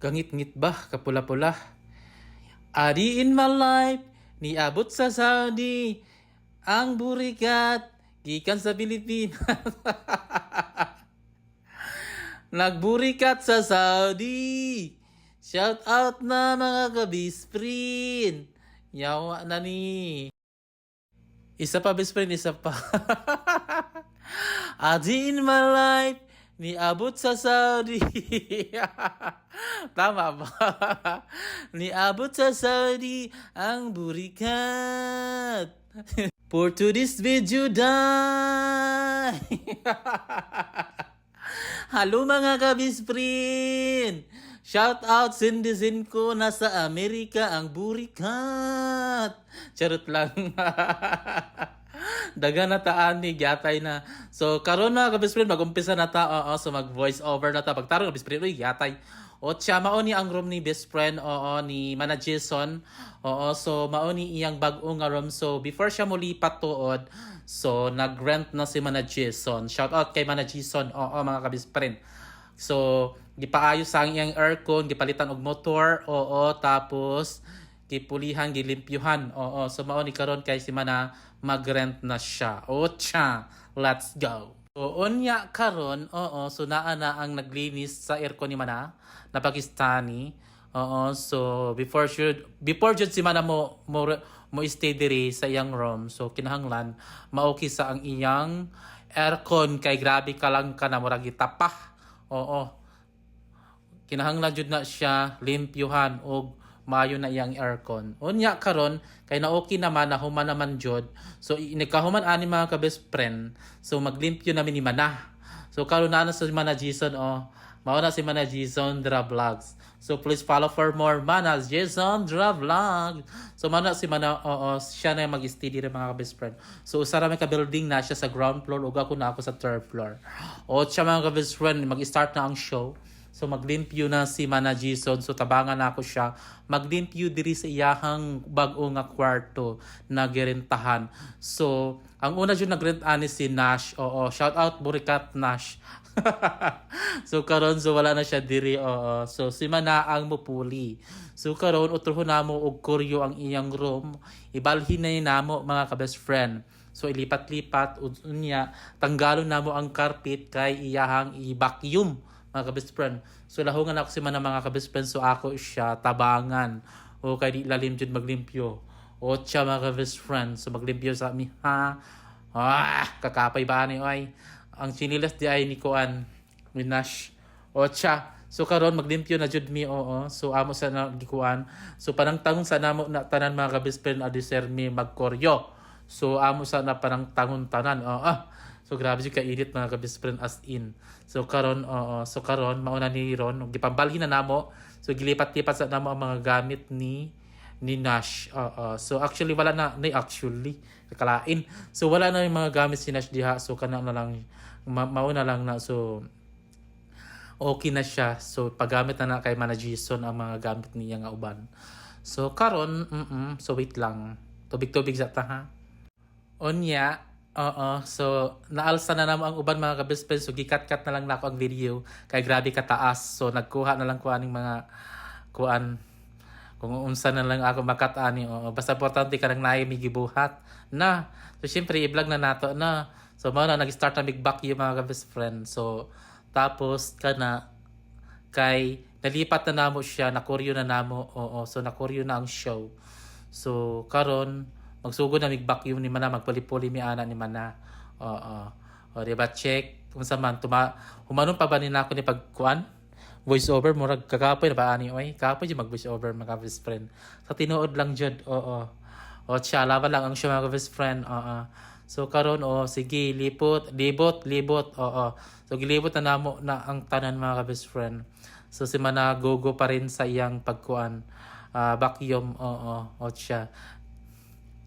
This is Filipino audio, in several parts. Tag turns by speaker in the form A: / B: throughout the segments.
A: Gangit-ngit ba, kapula-pula? Adi in my life, niabot sa Saudi, ang burikat, gikan sa Pilipinas. Nagburikat sa Saudi. Shout out na mga kabisprin. Yawa na ni. Isa pa bisprin, isa pa. Adi in my life, niabot sa Saudi. Tama ba? niabot sa Saudi ang burikat. For to this video die. Halo mga kabisprin! Shout out sindisin ko na sa Amerika ang burikat. Charot lang. Daga na taan ni gyatay na. So karon na kabisprin mag-umpisa na ta oo so mag voice over na ta pagtaro kabisprin uy gyatay. O siya mao ni ang room ni best friend oo ni Mana Jason. Oo so mao ni iyang bag-o nga room so before siya mulipat tuod so nag-rent na si Mana Jason. Shout out kay Mana Jason. Oo mga kabisprin. So gipaayos ang iyang aircon, gipalitan og motor. Oo tapos gipulihan, gilimpyuhan. Oo, so mao ni karon kay si Mana mag-rent na siya. O tsa, let's go. So unya karon, oo, so naa na ang naglinis sa aircon ni Mana na Pakistani. Oo, so before should before jud si Mana mo mo, mo stay diri sa iyang room. So kinahanglan maoki sa ang iyang aircon kay grabe ka lang ka na murag gitapah. Oo, kinahanglan jud na siya limpyuhan og maayo na iyang aircon. Unya karon kay na okay naman na human naman jud. So nagkahuman ani mga ka best friend. So maglimpyo namin ni Mana. So karon na na sa Mana Jason oh. Mao na si Mana Jason Dra Vlogs. So please follow for more Mana Jason Dra Vlog. So mana si Mana oo siya na mag-stay diri mga ka best friend. So usa ra ka building na siya sa ground floor ug ako na ako sa third floor. O siya mga ka best friend mag-start na ang show. So maglimpyo na si Mana Jason. So tabangan na ako siya. Maglimpyo diri sa iyahang bag-o nga kwarto na girentahan. So ang una jud nagrent ani si Nash. Oo, shout out Burikat Nash. so karon so wala na siya diri. Oo. So si Mana ang mupuli. So karon utrohon namo og kuryo ang iyang room. Ibalhin na namo mga ka-best friend. So ilipat-lipat unya tanggalon namo ang carpet kay iyahang i-vacuum mga ka-best friend. So lahongan ako si Mana mga ka-best friend so ako siya tabangan o kay di lalim jud maglimpyo. O siya mga ka-best friend so maglimpyo sa mi ha. Ah, kakapay ba ni oy. Ang sinilas di ay ni Kuan Minash. O siya So karon maglimpyo na jud mi oo. So amo sa na gikuan. So parang tangon sa namo na tanan mga ka-best friend adiser mi magkoryo. So amo sa na parang tangon tanan. Oo. ah. So grabe jud ka edit mga ka-best friend as in. So karon oo. So karon mauna ni Ron gipambalhin na namo. So gilipat-lipat sa namo ang mga gamit ni ni Nash. Oo. So actually wala na ni actually kakalain. So wala na yung mga gamit si Nash diha. So kana na lang ma- mauna lang na so okay na siya. So paggamit na na kay Mana Jason ang mga gamit niya nga uban. So karon, mm so wait lang. Tubig-tubig sa ta ha. Onya, oo. So naalsa na namo ang uban mga ka-best friends. So gikat-kat na lang na ako ang video. Kay grabe ka taas. So nagkuha na lang ko aning mga kuan kung unsa na lang ako makatani. O basta importante ka nang naay mi gibuhat na. So syempre i-vlog na nato na. So mao na nag-start na big back yung mga best friend so tapos kana kay nalipat na namo siya nakuryo na namo. Oo. So nakuryo na ang show. So karon magsugod na back yung ni mana magpuli-puli mi ana ni mana. Oo o diba check. Kung sa man tuma humanon pa ba ni nako ni pagkuan? Voice over murag kakapoy na ba ani oy? Kapoy di mag voice over mga best friend. Sa tinuod lang jud. Oo. O siya laban lang ang siya mga best friend. Oo. So karon o sige lipot libot libot. Oo. So gilibot na namo na ang tanan mga best friend. So si mana gogo pa rin sa iyang pagkuan. Ah, vacuum oo. O siya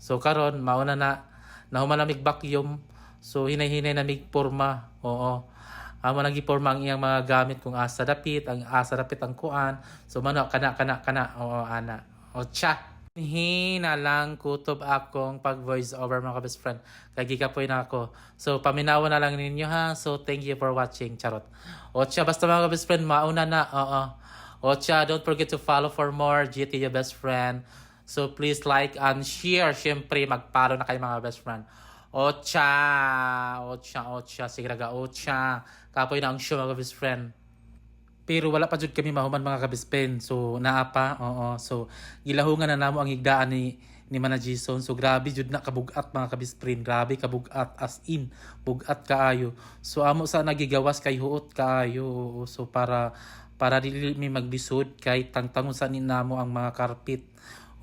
A: So karon mauna na nahuman na vacuum. So hinay-hinay na mig porma. Oo. Amo nang giporma ang iyang mga gamit kung asa dapit, ang asa dapit ang kuan. So mano kana kana kana oo ana. O tsa. Hina lang kutob akong pag voice over mga best friend. Kay gikapoy na ako. So paminawa na lang ninyo ha. So thank you for watching. Charot. O tsa basta mga best friend mauna na. Oo. Ocha, don't forget to follow for more GT your best friend. So please like and share. Siyempre, mag-follow na kayo mga best friend. Ocha, Ocha, Ocha, sige raga, Ocha. Kapoy na ang show mga best friend. Pero wala pa jud kami mahuman mga kabispen. So naa pa, oo. So gilahungan na namo ang higdaan ni ni Mana Jason. So grabe jud na kabugat mga kabisprin. Grabe kabugat as in bugat kaayo. So amo sa nagigawas kay huot kaayo. So para para dili mi magbisod kay tangtangon sa ninamo ang mga karpet.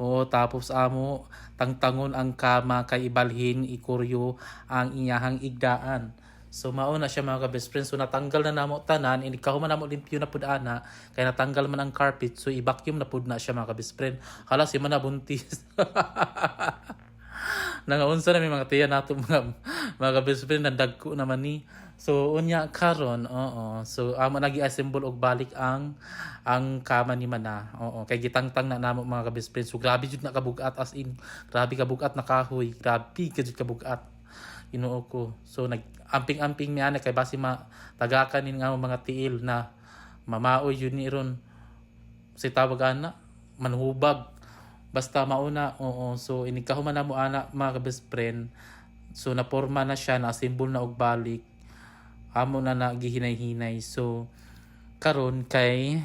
A: Oo, tapos amo tangtangon ang kama kay ibalhin ikuryo ang iyahang igdaan. So mao na siya mga ka-best friends. So natanggal na namo tanan, ini kahuman namo limpyo na pud ana, kay natanggal man ang carpet, so i-vacuum na pud na siya mga ka-best friend. Hala si man buntis. Nangaunsa na may mga tiya nato mga mga ka-best friend nandagko naman ni. So unya karon, oo. So amo nagi-assemble og balik ang ang kama ni mana. Oo, kay gitangtang na namo mga friend. So grabe jud na kabugat as in. Grabe kabugat na kahoy. Grabe ka jud kabugat. Inuo ko. So nag amping-amping niya na kay basi ma tagakan ni nga mga tiil na mamaoy yun ni ron si tawag ana manhubag basta mauna oo. So inikahuman na mo ana mga best friend. So naporma na siya na symbol na og balik. Amo na nagihinay-hinay. So karon kay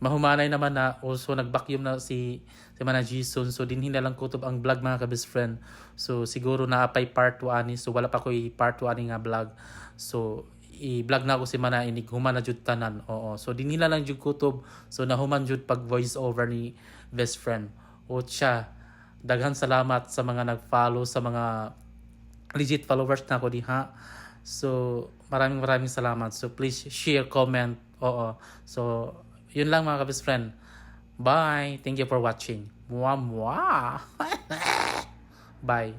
A: mahumanay naman na also nag-vacuum na si si Mana Jason. So dinhi na lang kutob ang vlog mga ka-best friend. So siguro naapay part 2 ani so wala pa ko part 2 ani nga vlog. So i-vlog na ako si Mana inig human na jud tanan. Oo. So dinhi na lang jud kutob. So nahuman jud pag voice over ni best friend. O siya daghan salamat sa mga nag-follow sa mga legit followers na ako diha. So maraming maraming salamat. So please share comment. Oo. So yun lang mga ka-best friend. Bye. Thank you for watching. Mwah, mwah. bye